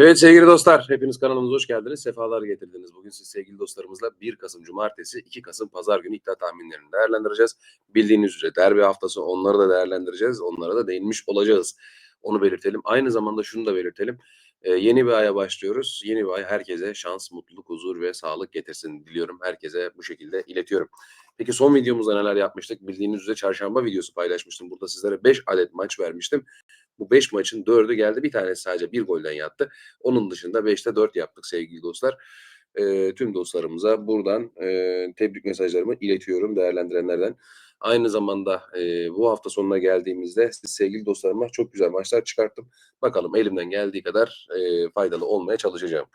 Evet sevgili dostlar, hepiniz kanalımıza hoş geldiniz. Sefalar getirdiniz. Bugün siz sevgili dostlarımızla 1 Kasım Cumartesi, 2 Kasım Pazar günü iddia tahminlerini değerlendireceğiz. Bildiğiniz üzere derbi haftası onları da değerlendireceğiz. Onlara da değinmiş olacağız. Onu belirtelim. Aynı zamanda şunu da belirtelim. Ee, yeni bir aya başlıyoruz. Yeni bir ay herkese şans, mutluluk, huzur ve sağlık getirsin diliyorum. Herkese bu şekilde iletiyorum. Peki son videomuzda neler yapmıştık? Bildiğiniz üzere çarşamba videosu paylaşmıştım. Burada sizlere 5 adet maç vermiştim. Bu 5 maçın 4'ü geldi. Bir tanesi sadece bir golden yattı. Onun dışında 5'te 4 yaptık sevgili dostlar. E, tüm dostlarımıza buradan e, tebrik mesajlarımı iletiyorum değerlendirenlerden. Aynı zamanda e, bu hafta sonuna geldiğimizde siz sevgili dostlarıma çok güzel maçlar çıkarttım. Bakalım elimden geldiği kadar e, faydalı olmaya çalışacağım.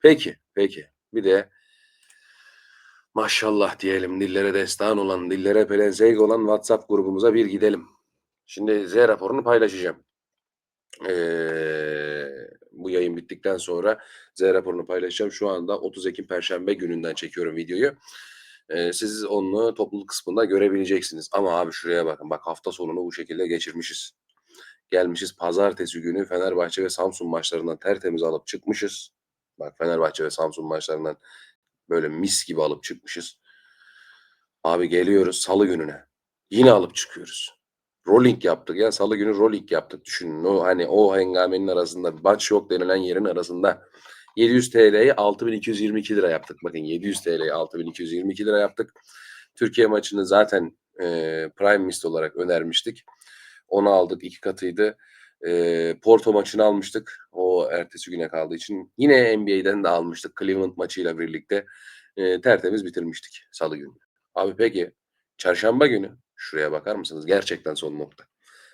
Peki, peki. Bir de maşallah diyelim dillere destan olan, dillere pelesenk olan WhatsApp grubumuza bir gidelim. Şimdi Z raporunu paylaşacağım. Ee, bu yayın bittikten sonra Z raporunu paylaşacağım. Şu anda 30 Ekim Perşembe gününden çekiyorum videoyu. Ee, siz onu topluluk kısmında görebileceksiniz. Ama abi şuraya bakın. Bak hafta sonunu bu şekilde geçirmişiz. Gelmişiz pazartesi günü Fenerbahçe ve Samsun maçlarından tertemiz alıp çıkmışız. Bak Fenerbahçe ve Samsun maçlarından böyle mis gibi alıp çıkmışız. Abi geliyoruz salı gününe. Yine alıp çıkıyoruz rolling yaptık ya. Salı günü rolling yaptık. Düşünün o hani o hengamenin arasında maç yok denilen yerin arasında 700 TL'yi 6222 lira yaptık. Bakın 700 TL'yi 6222 lira yaptık. Türkiye maçını zaten e, Prime List olarak önermiştik. Onu aldık. iki katıydı. E, Porto maçını almıştık. O ertesi güne kaldığı için. Yine NBA'den de almıştık. Cleveland maçıyla birlikte e, tertemiz bitirmiştik salı günü. Abi peki çarşamba günü Şuraya bakar mısınız? Gerçekten son nokta.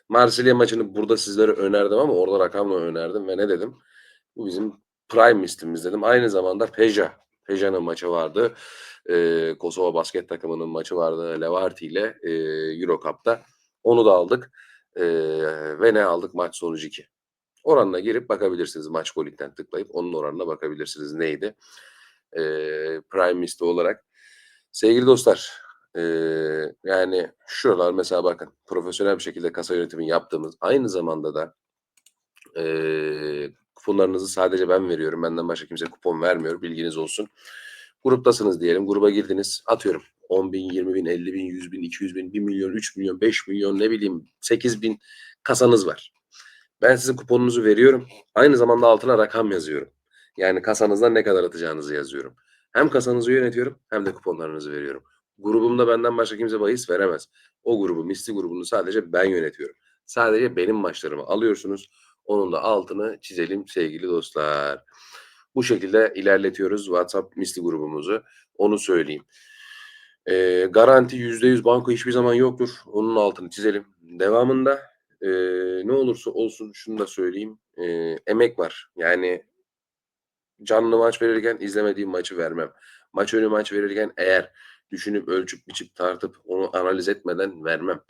Marsilya maçını burada sizlere önerdim ama orada rakamla önerdim ve ne dedim? Bu bizim prime listimiz dedim. Aynı zamanda Peja. Peja'nın maçı vardı. Ee, Kosova basket takımının maçı vardı. Levarti ile e, Euro Cup'ta. Onu da aldık. Ee, ve ne aldık? Maç sonucu 2. Oranına girip bakabilirsiniz. Maç Golik'ten tıklayıp onun oranına bakabilirsiniz. Neydi? Ee, prime liste olarak. Sevgili dostlar yani şuralar mesela bakın profesyonel bir şekilde kasa yönetimi yaptığımız aynı zamanda da e, kuponlarınızı sadece ben veriyorum. Benden başka kimse kupon vermiyor. Bilginiz olsun. Gruptasınız diyelim. Gruba girdiniz. Atıyorum 10 bin, 20 bin, 50 bin, 100 bin, 200 bin, 1 milyon, 3 milyon, 5 milyon ne bileyim 8 bin kasanız var. Ben sizin kuponunuzu veriyorum. Aynı zamanda altına rakam yazıyorum. Yani kasanızdan ne kadar atacağınızı yazıyorum. Hem kasanızı yönetiyorum hem de kuponlarınızı veriyorum. Grubumda benden başka kimse bahis veremez. O grubu, misli grubunu sadece ben yönetiyorum. Sadece benim maçlarımı alıyorsunuz. Onun da altını çizelim sevgili dostlar. Bu şekilde ilerletiyoruz WhatsApp misli grubumuzu. Onu söyleyeyim. Ee, garanti %100 banko hiçbir zaman yoktur. Onun altını çizelim. Devamında e, ne olursa olsun şunu da söyleyeyim. E, emek var. Yani canlı maç verirken izlemediğim maçı vermem. Maç önü maç verirken eğer düşünüp ölçüp biçip tartıp onu analiz etmeden vermem.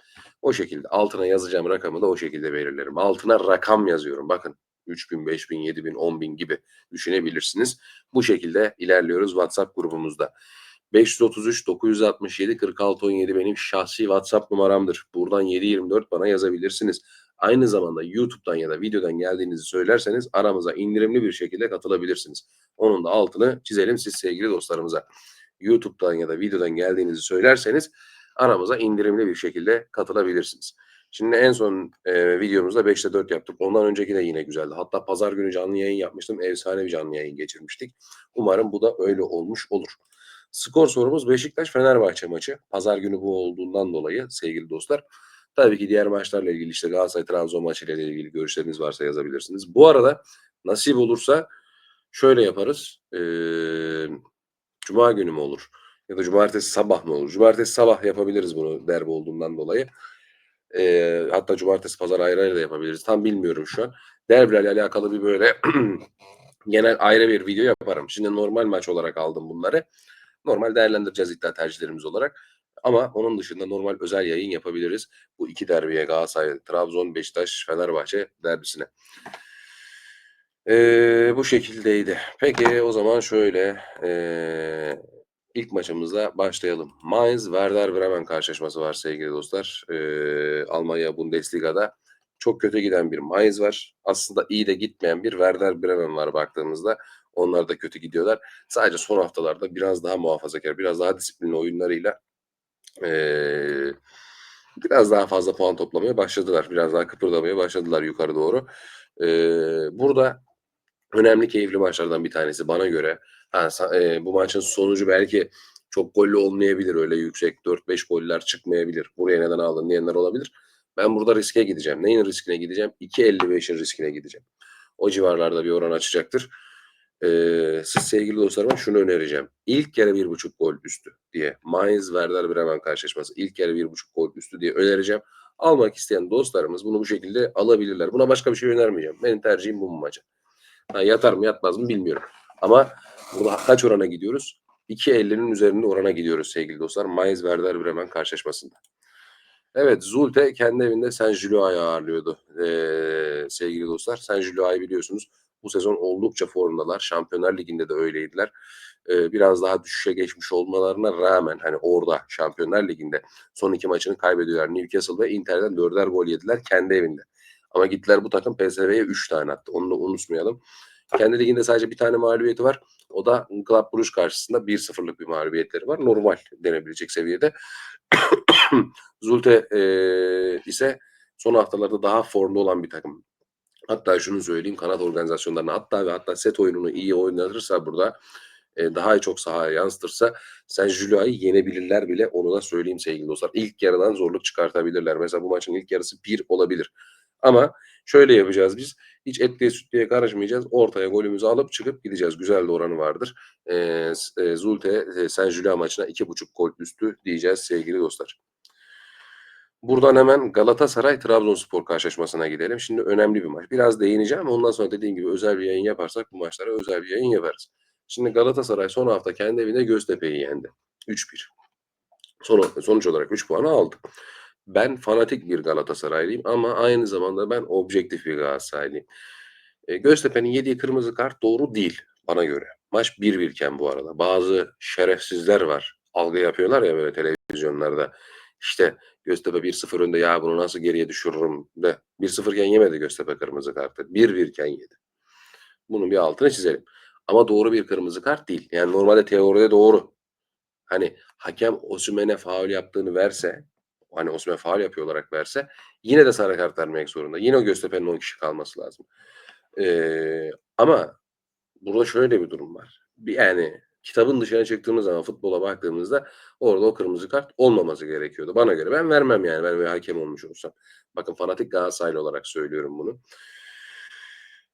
O şekilde altına yazacağım rakamı da o şekilde belirlerim. Altına rakam yazıyorum. Bakın 3000, 5000, 7000, 10000 gibi düşünebilirsiniz. Bu şekilde ilerliyoruz WhatsApp grubumuzda. 533 967 46 17 benim şahsi WhatsApp numaramdır. Buradan 724 bana yazabilirsiniz. Aynı zamanda YouTube'dan ya da videodan geldiğinizi söylerseniz aramıza indirimli bir şekilde katılabilirsiniz. Onun da altını çizelim siz sevgili dostlarımıza. YouTube'dan ya da videodan geldiğinizi söylerseniz aramıza indirimli bir şekilde katılabilirsiniz. Şimdi en son e, videomuzda 5'te 4 yaptık. Ondan önceki de yine güzeldi. Hatta pazar günü canlı yayın yapmıştım. Efsane bir canlı yayın geçirmiştik. Umarım bu da öyle olmuş olur. Skor sorumuz Beşiktaş-Fenerbahçe maçı. Pazar günü bu olduğundan dolayı sevgili dostlar. Tabii ki diğer maçlarla ilgili işte Galatasaray-Trabzon maçıyla ilgili görüşleriniz varsa yazabilirsiniz. Bu arada nasip olursa şöyle yaparız. Ee, Cuma günü mü olur? Ya da cumartesi sabah mı olur? Cumartesi sabah yapabiliriz bunu derbi olduğundan dolayı. E, hatta cumartesi pazar ayrı ayrı da yapabiliriz. Tam bilmiyorum şu an. Derbilerle alakalı bir böyle genel ayrı bir video yaparım. Şimdi normal maç olarak aldım bunları. Normal değerlendireceğiz iddia tercihlerimiz olarak. Ama onun dışında normal özel yayın yapabiliriz. Bu iki derbiye Galatasaray, Trabzon, Beşiktaş, Fenerbahçe derbisine. Ee, bu şekildeydi. Peki o zaman şöyle ee, ilk maçımızla başlayalım. Mainz Werder Bremen karşılaşması var sevgili dostlar. Ee, Almanya Bundesliga'da Çok kötü giden bir Mainz var. Aslında iyi de gitmeyen bir Werder Bremen var baktığımızda. Onlar da kötü gidiyorlar. Sadece son haftalarda biraz daha muhafazakar, biraz daha disiplinli oyunlarıyla eee, biraz daha fazla puan toplamaya başladılar. Biraz daha kıpırdamaya başladılar yukarı doğru. Eee, burada önemli, keyifli maçlardan bir tanesi bana göre. Ha, eee, bu maçın sonucu belki çok gollü olmayabilir. Öyle yüksek 4-5 goller çıkmayabilir. Buraya neden aldın diyenler olabilir. Ben burada riske gideceğim. Neyin riskine gideceğim? 2.55'in riskine gideceğim. O civarlarda bir oran açacaktır. Ee, siz sevgili dostlarıma şunu önereceğim. İlk yarı bir buçuk gol üstü diye. Mainz Werder Bremen karşılaşması. İlk yarı bir buçuk gol üstü diye önereceğim. Almak isteyen dostlarımız bunu bu şekilde alabilirler. Buna başka bir şey önermeyeceğim. Benim tercihim bu maça. Ha, yatar mı yatmaz mı bilmiyorum. Ama burada kaç orana gidiyoruz? 2.50'nin üzerinde orana gidiyoruz sevgili dostlar. Mainz Werder Bremen karşılaşmasında. Evet Zulte kendi evinde Saint Gillois'u ağırlıyordu ee, sevgili dostlar. Saint Gillois'u biliyorsunuz bu sezon oldukça formdalar. Şampiyonlar Ligi'nde de öyleydiler. Ee, biraz daha düşüşe geçmiş olmalarına rağmen hani orada Şampiyonlar Ligi'nde son iki maçını kaybediyorlar. Newcastle ve Inter'den dörder gol yediler kendi evinde. Ama gittiler bu takım PSV'ye 3 tane attı. Onu da unutmayalım. Kendi liginde sadece bir tane mağlubiyeti var. O da Club Brugge karşısında 1-0'lık bir mağlubiyetleri var. Normal denebilecek seviyede. Zulte e, ise son haftalarda daha formda olan bir takım. Hatta şunu söyleyeyim kanat organizasyonlarını hatta ve hatta set oyununu iyi oynatırsa burada e, daha çok sahaya yansıtırsa Sen Julia'yı yenebilirler bile onu da söyleyeyim sevgili dostlar. İlk yarıdan zorluk çıkartabilirler. Mesela bu maçın ilk yarısı 1 olabilir. Ama şöyle yapacağız biz. Hiç etliye sütlüye karışmayacağız. Ortaya golümüzü alıp çıkıp gideceğiz. Güzel de oranı vardır. E, e, Zulte e, Sen Julia maçına 2.5 gol üstü diyeceğiz sevgili dostlar. Buradan hemen Galatasaray Trabzonspor karşılaşmasına gidelim. Şimdi önemli bir maç. Biraz değineceğim ondan sonra dediğim gibi özel bir yayın yaparsak bu maçlara özel bir yayın yaparız. Şimdi Galatasaray son hafta kendi evinde Göztepe'yi yendi. 3-1. Son, sonuç olarak 3 puanı aldı. Ben fanatik bir Galatasaraylıyım ama aynı zamanda ben objektif bir Galatasaraylıyım. E, Göztepe'nin yediği kırmızı kart doğru değil bana göre. Maç 1-1 iken bu arada. Bazı şerefsizler var. Algı yapıyorlar ya böyle televizyonlarda. İşte Göztepe 1-0 önde ya bunu nasıl geriye düşürürüm de 1-0 iken yemedi Göztepe kırmızı kartı. 1-1 iken yedi. Bunun bir altını çizelim. Ama doğru bir kırmızı kart değil. Yani normalde teoride doğru. Hani hakem Osimhen'e faul yaptığını verse, hani Osimhen faul yapıyor olarak verse yine de sarı kart vermek zorunda. Yine o Göztepe'nin 10 kişi kalması lazım. Ee, ama burada şöyle bir durum var. Yani kitabın dışına çıktığımız zaman futbola baktığımızda orada o kırmızı kart olmaması gerekiyordu. Bana göre ben vermem yani ben bir hakem olmuş olsam. Bakın fanatik Galatasaraylı olarak söylüyorum bunu.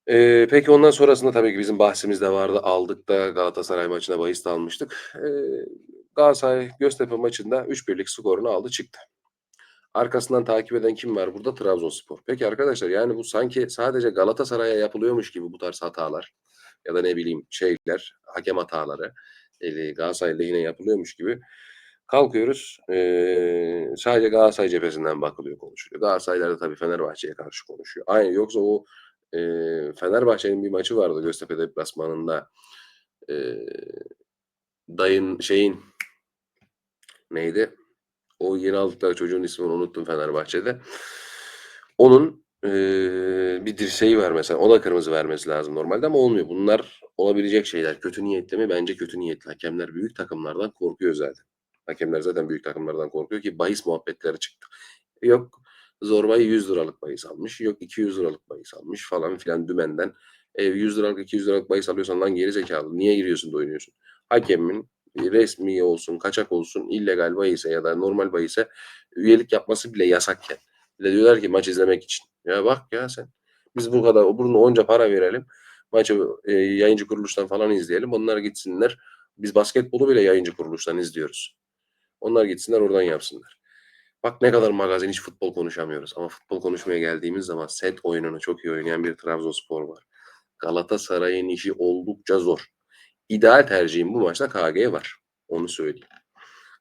Ee, peki ondan sonrasında tabii ki bizim bahsimiz de vardı. Aldık da Galatasaray maçına bahis almıştık. Ee, Galatasaray Göztepe maçında 3-1'lik skorunu aldı çıktı. Arkasından takip eden kim var burada? Trabzonspor. Peki arkadaşlar yani bu sanki sadece Galatasaray'a yapılıyormuş gibi bu tarz hatalar ya da ne bileyim şeyler, hakem hataları e, Galatasaray lehine yapılıyormuş gibi kalkıyoruz. E, sadece Galatasaray cephesinden bakılıyor konuşuluyor. Galatasaraylar da tabii Fenerbahçe'ye karşı konuşuyor. Aynı yoksa o e, Fenerbahçe'nin bir maçı vardı Göztepe deplasmanında. E, dayın şeyin neydi? O yeni aldıkları çocuğun ismini unuttum Fenerbahçe'de. Onun e, bir dirseği var mesela. Ona kırmızı vermesi lazım normalde ama olmuyor. Bunlar olabilecek şeyler. Kötü niyetli mi? Bence kötü niyetli. Hakemler büyük takımlardan korkuyor zaten. Hakemler zaten büyük takımlardan korkuyor ki bahis muhabbetleri çıktı. Yok Zorbay 100 liralık bahis almış. Yok 200 liralık bahis almış falan filan dümenden. E, 100 liralık 200 liralık bahis alıyorsan lan geri zekalı. Niye giriyorsun da oynuyorsun? Hakemin resmi olsun, kaçak olsun, illegal bahise ya da normal bahise üyelik yapması bile yasakken. Bir diyorlar ki maç izlemek için. Ya bak ya sen. Biz bu kadar bunun onca para verelim. Maçı e, yayıncı kuruluştan falan izleyelim. Onlar gitsinler. Biz basketbolu bile yayıncı kuruluştan izliyoruz. Onlar gitsinler oradan yapsınlar. Bak ne kadar magazin hiç futbol konuşamıyoruz. Ama futbol konuşmaya geldiğimiz zaman set oyununu çok iyi oynayan bir Trabzonspor var. Galatasaray'ın işi oldukça zor. İdeal tercihim bu maçta KG var. Onu söyleyeyim.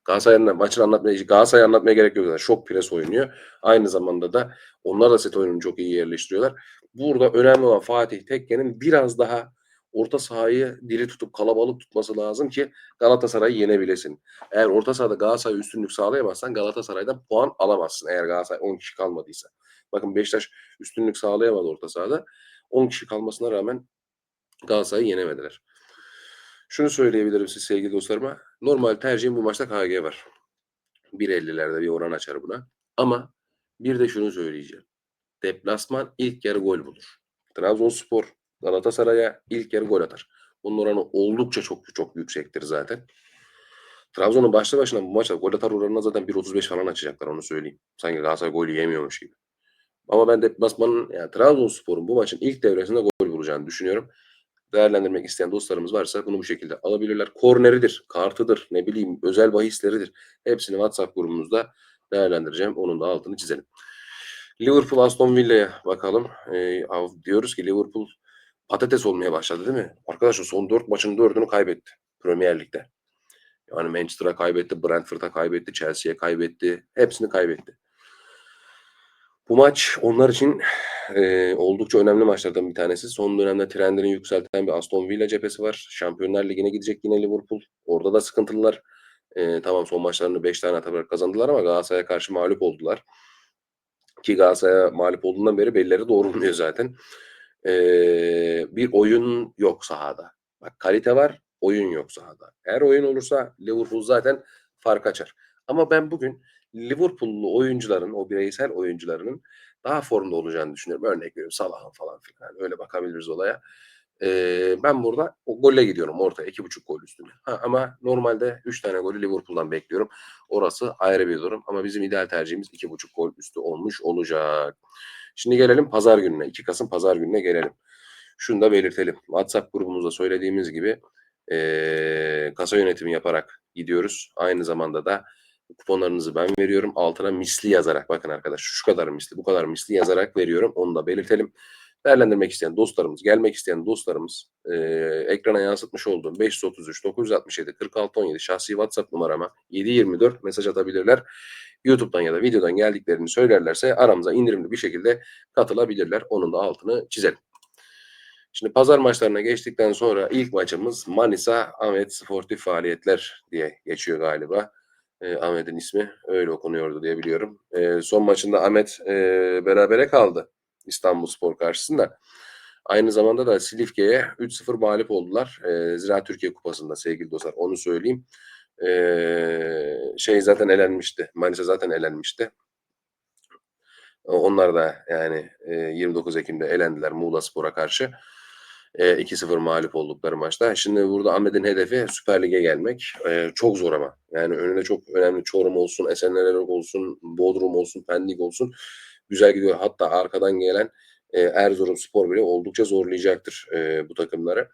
Galatasaray'ın maçını anlatmaya, Galatasaray'ı anlatmaya gerek yok. zaten. Şok pres oynuyor. Aynı zamanda da onlar da set oyununu çok iyi yerleştiriyorlar. Burada önemli olan Fatih Tekke'nin biraz daha orta sahayı diri tutup kalabalık tutması lazım ki Galatasaray'ı yenebilesin. Eğer orta sahada Galatasaray üstünlük sağlayamazsan Galatasaray'dan puan alamazsın eğer Galatasaray 10 kişi kalmadıysa. Bakın Beşiktaş üstünlük sağlayamadı orta sahada. 10 kişi kalmasına rağmen Galatasaray'ı yenemediler. Şunu söyleyebilirim siz sevgili dostlarıma. Normal tercihim bu maçta KG var. 1.50'lerde bir oran açar buna. Ama bir de şunu söyleyeceğim. Deplasman ilk yarı gol bulur. Trabzonspor Galatasaray'a ilk yarı gol atar. Bunun oranı oldukça çok çok yüksektir zaten. Trabzon'un başlı başına bu maçta gol atar oranına zaten 1.35 falan açacaklar onu söyleyeyim. Sanki Galatasaray gol yiyemiyormuş gibi. Ama ben deplasmanın yani Trabzonspor'un bu maçın ilk devresinde gol bulacağını düşünüyorum. Değerlendirmek isteyen dostlarımız varsa bunu bu şekilde alabilirler. Korneridir, kartıdır, ne bileyim özel bahisleridir. Hepsini WhatsApp grubumuzda değerlendireceğim. Onun da altını çizelim. Liverpool Aston Villa'ya bakalım. Ee, diyoruz ki Liverpool patates olmaya başladı değil mi? Arkadaşlar son 4 maçın 4'ünü kaybetti Premier Lig'de. Yani Manchester'a kaybetti, Brentford'a kaybetti, Chelsea'ye kaybetti. Hepsini kaybetti. Bu maç onlar için e, oldukça önemli maçlardan bir tanesi. Son dönemde trendini yükselten bir Aston Villa cephesi var. Şampiyonlar Ligi'ne gidecek yine Liverpool. Orada da sıkıntılılar. E, tamam son maçlarını 5 tane atarak kazandılar ama Galatasaray'a karşı mağlup oldular. Ki Galatasaray'a mağlup olduğundan beri belleri doğrulmuyor zaten. E, bir oyun yok sahada. Bak kalite var, oyun yok sahada. Eğer oyun olursa Liverpool zaten fark açar. Ama ben bugün Liverpool'lu oyuncuların, o bireysel oyuncularının daha formda olacağını düşünüyorum. Örnek veriyorum Salah'ın falan filan. Öyle bakabiliriz olaya. Ee, ben burada o golle gidiyorum orta iki buçuk gol üstüne. Ha, ama normalde üç tane golü Liverpool'dan bekliyorum. Orası ayrı bir durum. Ama bizim ideal tercihimiz iki buçuk gol üstü olmuş olacak. Şimdi gelelim pazar gününe. 2 Kasım pazar gününe gelelim. Şunu da belirtelim. WhatsApp grubumuzda söylediğimiz gibi e, kasa yönetimi yaparak gidiyoruz. Aynı zamanda da kuponlarınızı ben veriyorum. Altına misli yazarak bakın arkadaşlar şu kadar misli bu kadar misli yazarak veriyorum. Onu da belirtelim. Değerlendirmek isteyen dostlarımız, gelmek isteyen dostlarımız e, ekrana yansıtmış olduğum 533 967 46 17 şahsi WhatsApp numarama 724 mesaj atabilirler. YouTube'dan ya da videodan geldiklerini söylerlerse aramıza indirimli bir şekilde katılabilirler. Onun da altını çizelim. Şimdi pazar maçlarına geçtikten sonra ilk maçımız Manisa Ahmet Sportif Faaliyetler diye geçiyor galiba. E, Ahmet'in ismi öyle okunuyordu diye biliyorum. E, son maçında Ahmet e, berabere kaldı İstanbul Spor karşısında. Aynı zamanda da Silifke'ye 3-0 mağlup oldular. E, Zira Türkiye Kupası'nda sevgili dostlar onu söyleyeyim. E, şey zaten elenmişti. Manisa zaten elenmişti. Onlar da yani e, 29 Ekim'de elendiler Muğla Spor'a karşı. E, 2-0 mağlup oldukları maçta. Şimdi burada Ahmet'in hedefi Süper Lig'e gelmek. E, çok zor ama. Yani önünde çok önemli Çorum olsun, Esenler olsun, Bodrum olsun, Pendik olsun. Güzel gidiyor. Hatta arkadan gelen e, Erzurum Spor bile oldukça zorlayacaktır e, bu takımları.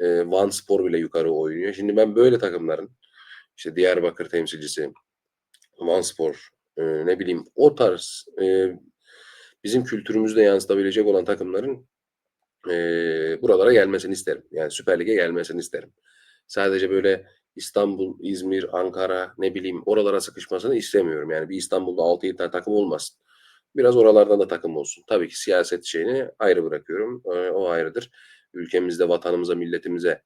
E, Van Spor bile yukarı oynuyor. Şimdi ben böyle takımların işte Diyarbakır temsilcisi, Van Spor, e, ne bileyim o tarz e, bizim kültürümüzde yansıtabilecek olan takımların e, buralara gelmesini isterim. Yani Süper Lig'e gelmesini isterim. Sadece böyle İstanbul, İzmir, Ankara ne bileyim oralara sıkışmasını istemiyorum. Yani bir İstanbul'da 6-7 tane takım olmasın. Biraz oralardan da takım olsun. Tabii ki siyaset şeyini ayrı bırakıyorum. E, o ayrıdır. Ülkemizde, vatanımıza, milletimize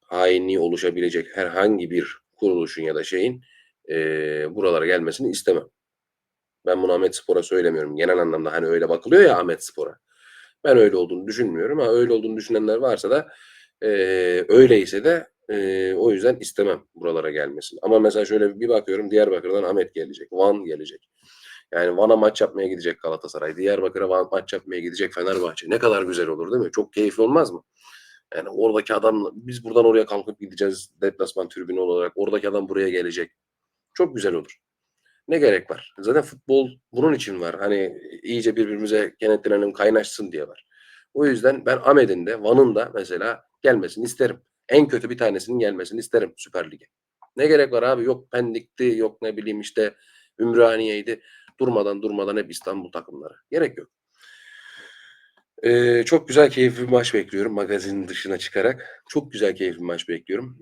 hainliği oluşabilecek herhangi bir kuruluşun ya da şeyin e, buralara gelmesini istemem. Ben bunu Ahmet Spor'a söylemiyorum. Genel anlamda hani öyle bakılıyor ya Ahmet Spor'a. Ben öyle olduğunu düşünmüyorum ama öyle olduğunu düşünenler varsa da e, öyleyse de e, o yüzden istemem buralara gelmesini. Ama mesela şöyle bir bakıyorum Diyarbakır'dan Ahmet gelecek, Van gelecek. Yani Van'a maç yapmaya gidecek Galatasaray, Diyarbakır'a Van maç yapmaya gidecek Fenerbahçe. Ne kadar güzel olur değil mi? Çok keyifli olmaz mı? Yani oradaki adam, biz buradan oraya kalkıp gideceğiz deplasman tribünü olarak. Oradaki adam buraya gelecek. Çok güzel olur. Ne gerek var? Zaten futbol bunun için var. Hani iyice birbirimize kenetlenelim, kaynaşsın diye var. O yüzden ben Ahmet'in de Van'ın da mesela gelmesini isterim. En kötü bir tanesinin gelmesini isterim Süper Lig'e. Ne gerek var abi? Yok Pendik'ti, yok ne bileyim işte Ümraniye'ydi. Durmadan durmadan hep İstanbul takımları. Gerek yok. Ee, çok güzel keyifli bir maç bekliyorum magazinin dışına çıkarak. Çok güzel keyifli bir maç bekliyorum.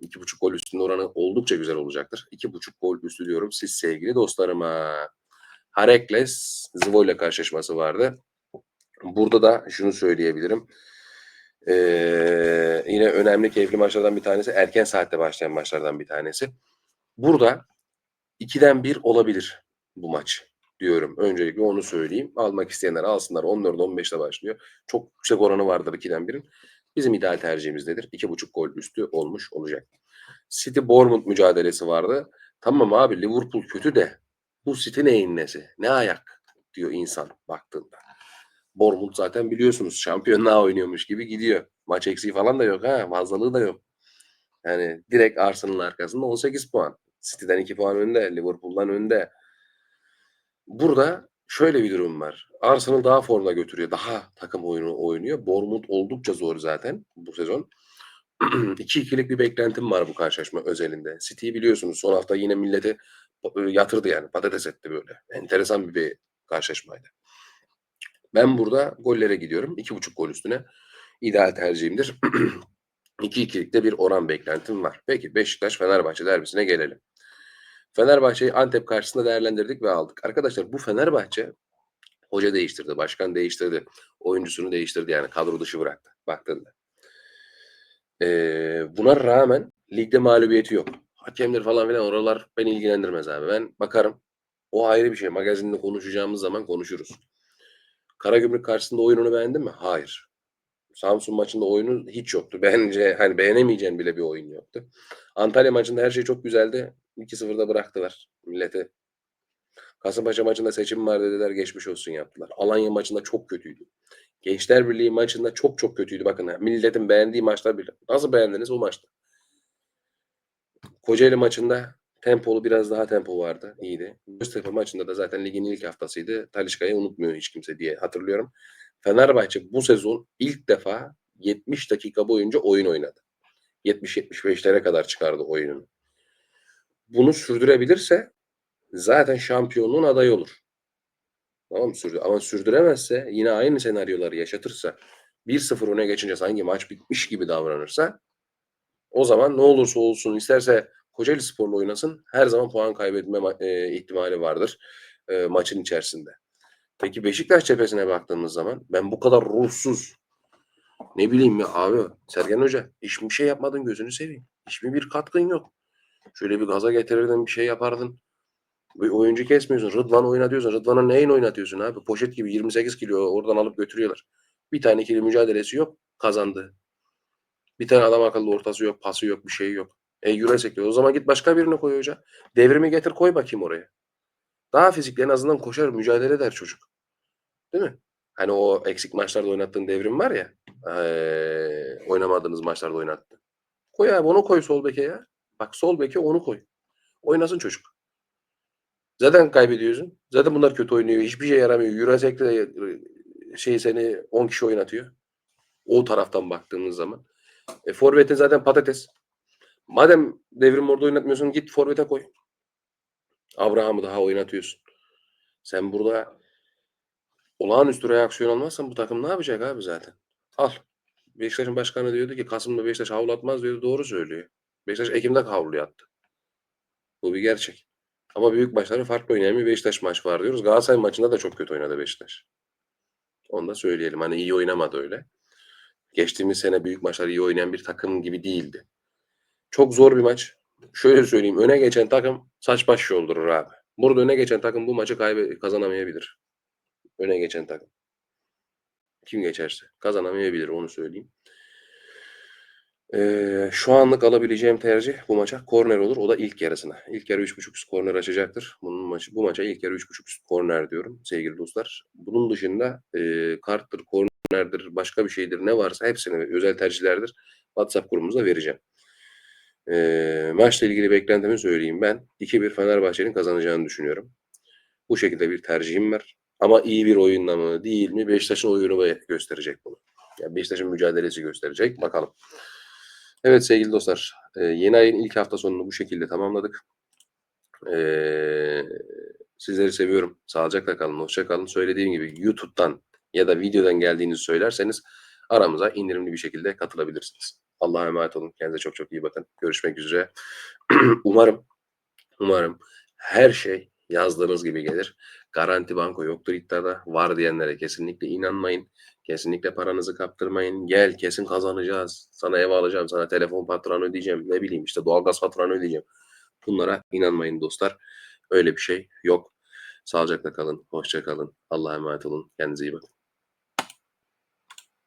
İki buçuk gol üstünde oranı oldukça güzel olacaktır. İki buçuk gol üstü diyorum siz sevgili dostlarıma. Harekles Zvoyla karşılaşması vardı. Burada da şunu söyleyebilirim. Ee, yine önemli keyifli maçlardan bir tanesi. Erken saatte başlayan maçlardan bir tanesi. Burada 2'den 1 olabilir bu maç diyorum. Öncelikle onu söyleyeyim. Almak isteyenler alsınlar. 14-15'te başlıyor. Çok yüksek oranı vardır 2'den 1'in. Bizim ideal tercihimiz nedir? 2.5 gol üstü olmuş olacak. City Bournemouth mücadelesi vardı. Tamam abi Liverpool kötü de bu City neyin nesi? Ne ayak diyor insan baktığında. Bournemouth zaten biliyorsunuz şampiyonluğa oynuyormuş gibi gidiyor. Maç eksiği falan da yok ha. Fazlalığı da yok. Yani direkt Arsenal'ın arkasında 18 puan. City'den 2 puan önde. Liverpool'dan önde. Burada şöyle bir durum var. Arsenal daha formda götürüyor. Daha takım oyunu oynuyor. Bournemouth oldukça zor zaten bu sezon. 2-2'lik bir beklentim var bu karşılaşma özelinde. City'yi biliyorsunuz son hafta yine milleti e, yatırdı yani. Patates etti böyle. Enteresan bir, karşılaşmaydı. Ben burada gollere gidiyorum. 2.5 gol üstüne. İdeal tercihimdir. 2-2'likte bir oran beklentim var. Peki Beşiktaş-Fenerbahçe derbisine gelelim. Fenerbahçe'yi Antep karşısında değerlendirdik ve aldık. Arkadaşlar bu Fenerbahçe hoca değiştirdi, başkan değiştirdi, oyuncusunu değiştirdi yani kadro dışı bıraktı baktığında. Ee, buna rağmen ligde mağlubiyeti yok. Hakemler falan filan oralar beni ilgilendirmez abi. Ben bakarım. O ayrı bir şey. Magazinde konuşacağımız zaman konuşuruz. Karagümrük karşısında oyununu beğendin mi? Hayır. Samsun maçında oyunu hiç yoktu. Bence hani beğenemeyeceğin bile bir oyun yoktu. Antalya maçında her şey çok güzeldi. 2-0'da bıraktılar milleti. Kasımpaşa maçında seçim var dediler geçmiş olsun yaptılar. Alanya maçında çok kötüydü. Gençler Birliği maçında çok çok kötüydü. Bakın milletin beğendiği maçlar bile. Nasıl beğendiniz o maçta? Kocaeli maçında tempolu biraz daha tempo vardı. iyiydi. Göztepe maçında da zaten ligin ilk haftasıydı. Talişka'yı unutmuyor hiç kimse diye hatırlıyorum. Fenerbahçe bu sezon ilk defa 70 dakika boyunca oyun oynadı. 70-75'lere kadar çıkardı oyununu. Bunu sürdürebilirse zaten şampiyonluğun adayı olur. Tamam mı? Sürdü. Ama sürdüremezse yine aynı senaryoları yaşatırsa 1-0 öne geçince sanki maç bitmiş gibi davranırsa o zaman ne olursa olsun isterse Kocaeli Spor'la oynasın her zaman puan kaybetme e, ihtimali vardır e, maçın içerisinde. Peki Beşiktaş cephesine baktığımız zaman ben bu kadar ruhsuz ne bileyim ya abi Sergen Hoca hiç bir şey yapmadın gözünü seveyim. Hiçbir bir katkın yok. Şöyle bir gaza getirirdin bir şey yapardın. Bir oyuncu kesmiyorsun. Rıdvan oynatıyorsun. Rıdvan'a neyin oynatıyorsun abi? Poşet gibi 28 kilo oradan alıp götürüyorlar. Bir tane ikili mücadelesi yok. Kazandı. Bir tane adam akıllı ortası yok. Pası yok. Bir şey yok. E Jurasek. O zaman git başka birini koy hoca. Devrimi getir koy bakayım oraya. Daha fizikli en azından koşar mücadele eder çocuk. Değil mi? Hani o eksik maçlarda oynattığın devrim var ya. Ee, oynamadığınız maçlarda oynattı. Koy abi onu koy sol beke ya. Bak sol beke onu koy. Oynasın çocuk. Zaten kaybediyorsun. Zaten bunlar kötü oynuyor. Hiçbir şey yaramıyor. Jurasek de şey seni 10 kişi oynatıyor. O taraftan baktığımız zaman. E, Forvet'in zaten patates. Madem devrim orada oynatmıyorsun git Forvet'e koy. Abraham'ı daha oynatıyorsun. Sen burada olağanüstü reaksiyon almazsan bu takım ne yapacak abi zaten? Al. Beşiktaş'ın başkanı diyordu ki Kasım'da Beşiktaş havlatmaz diyordu. Doğru söylüyor. Beşiktaş Ekim'de havlu yattı. Bu bir gerçek. Ama büyük maçları farklı oynayan bir Beşiktaş maç var diyoruz. Galatasaray maçında da çok kötü oynadı Beşiktaş. Onu da söyleyelim. Hani iyi oynamadı öyle. Geçtiğimiz sene büyük maçları iyi oynayan bir takım gibi değildi. Çok zor bir maç. Şöyle söyleyeyim. Öne geçen takım saç baş yoldurur abi. Burada öne geçen takım bu maçı kaybe kazanamayabilir. Öne geçen takım. Kim geçerse kazanamayabilir onu söyleyeyim. Ee, şu anlık alabileceğim tercih bu maça korner olur. O da ilk yarısına. İlk yarı 3.5 üst korner açacaktır. Bunun maçı, bu maça ilk yarı 3.5 üst korner diyorum sevgili dostlar. Bunun dışında e, karttır, kornerdir, başka bir şeydir ne varsa hepsini özel tercihlerdir. WhatsApp grubumuzda vereceğim. E, maçla ilgili beklentimi söyleyeyim ben. 2-1 Fenerbahçe'nin kazanacağını düşünüyorum. Bu şekilde bir tercihim var. Ama iyi bir oyunla mı değil mi Beşiktaş'ın oyunu gösterecek bunu. Yani Beşiktaş'ın mücadelesi gösterecek. Bakalım. Evet sevgili dostlar. E, yeni ayın ilk hafta sonunu bu şekilde tamamladık. E, sizleri seviyorum. Sağlıcakla kalın. Hoşça kalın. Söylediğim gibi YouTube'dan ya da videodan geldiğinizi söylerseniz aramıza indirimli bir şekilde katılabilirsiniz. Allah'a emanet olun. Kendinize çok çok iyi bakın. Görüşmek üzere. umarım umarım her şey yazdığınız gibi gelir. Garanti banko yoktur iddiada. Var diyenlere kesinlikle inanmayın. Kesinlikle paranızı kaptırmayın. Gel kesin kazanacağız. Sana ev alacağım. Sana telefon faturanı ödeyeceğim. Ne bileyim işte doğalgaz faturanı ödeyeceğim. Bunlara inanmayın dostlar. Öyle bir şey yok. Sağlıcakla kalın. Hoşça kalın. Allah'a emanet olun. Kendinize iyi bakın.